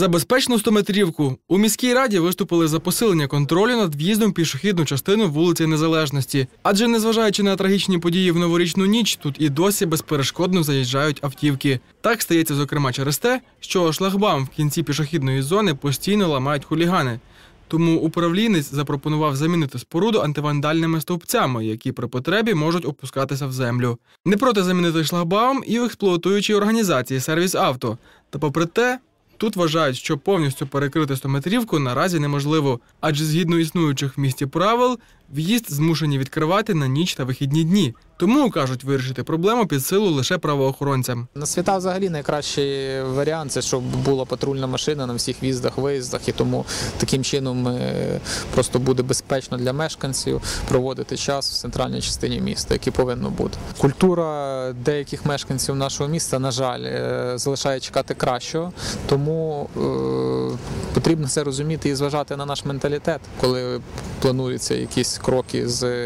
За безпечну стометрівку у міській раді виступили за посилення контролю над в'їздом пішохідну частину вулиці Незалежності. Адже незважаючи на трагічні події в новорічну ніч, тут і досі безперешкодно заїжджають автівки. Так стається, зокрема, через те, що шлагбаум в кінці пішохідної зони постійно ламають хулігани. Тому управлінець запропонував замінити споруду антивандальними стовпцями, які при потребі можуть опускатися в землю. Не проти замінити шлагбаум і в експлуатуючій організації сервіс авто. Та попри те, тут вважають, що повністю перекрити стометрівку наразі неможливо, адже згідно існуючих в місті правил, в'їзд змушені відкривати на ніч та вихідні дні. Тому кажуть, вирішити проблему під силу лише правоохоронцям. На свята взагалі найкращий варіант це щоб була патрульна машина на всіх в'їздах, виїздах, і тому таким чином е, просто буде безпечно для мешканців проводити час в центральній частині міста, який повинно бути. Культура деяких мешканців нашого міста, на жаль, е, залишає чекати кращого, тому е, потрібно це розуміти і зважати на наш менталітет, коли плануються якісь кроки з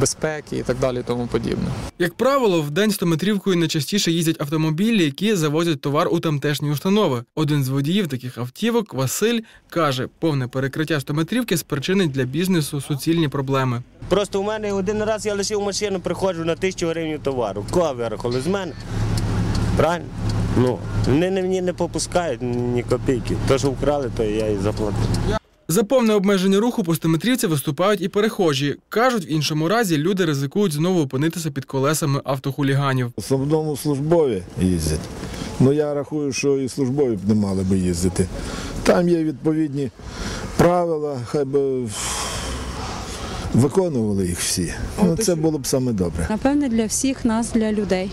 безпеки і так далі, тому подібне. Як правило, в день стометрівкою найчастіше їздять автомобілі, які завозять товар у тамтешні установи. Один з водіїв таких автівок, Василь, каже, повне перекриття стометрівки спричинить для бізнесу суцільні проблеми. Просто у мене один раз я лишив машину, приходжу на тисячу гривень товару. Кого вирахували з мене? Правильно? Ну, вони мені не попускають ні копійки. То, що вкрали, то я і заплатив. За повне обмеження руху постиметрівці виступають і перехожі. Кажуть, в іншому разі люди ризикують знову опинитися під колесами автохуліганів. В основному службові їздять. Ну я рахую, що і службові б не мали би їздити. Там є відповідні правила, хай би виконували їх всі. Ну, це було б саме добре. Напевне, для всіх нас, для людей.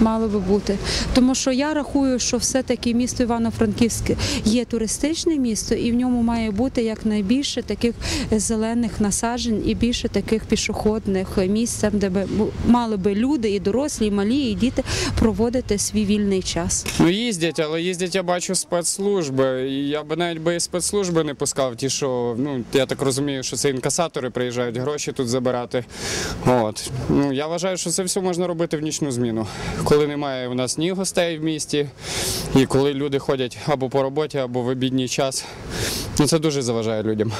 Мало би бути. Тому що я рахую, що все-таки місто Івано-Франківське є туристичне місто, і в ньому має бути якнайбільше таких зелених насаджень і більше таких пішохідних місць, де би мали би люди, і дорослі, і малі, і діти проводити свій вільний час. Ну їздять, але їздять, я бачу спецслужби. Я би навіть би і спецслужби не пускав. Ті, що ну я так розумію, що це інкасатори приїжджають гроші тут забирати. От ну я вважаю, що це все можна робити в нічну зміну, коли немає у нас ні гостей в місті, і коли люди ходять або по роботі, або в обідній час. Ну це дуже заважає людям.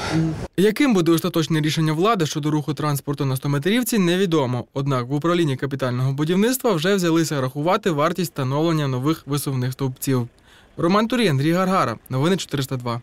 Яким буде остаточне рішення влади щодо руху транспорту на стометрівці, невідомо. Однак в управлінні капітального будівництва вже взялися рахувати вартість встановлення нових висувних стовпців. Роман Турій, Андрій Гаргара. Новини 402.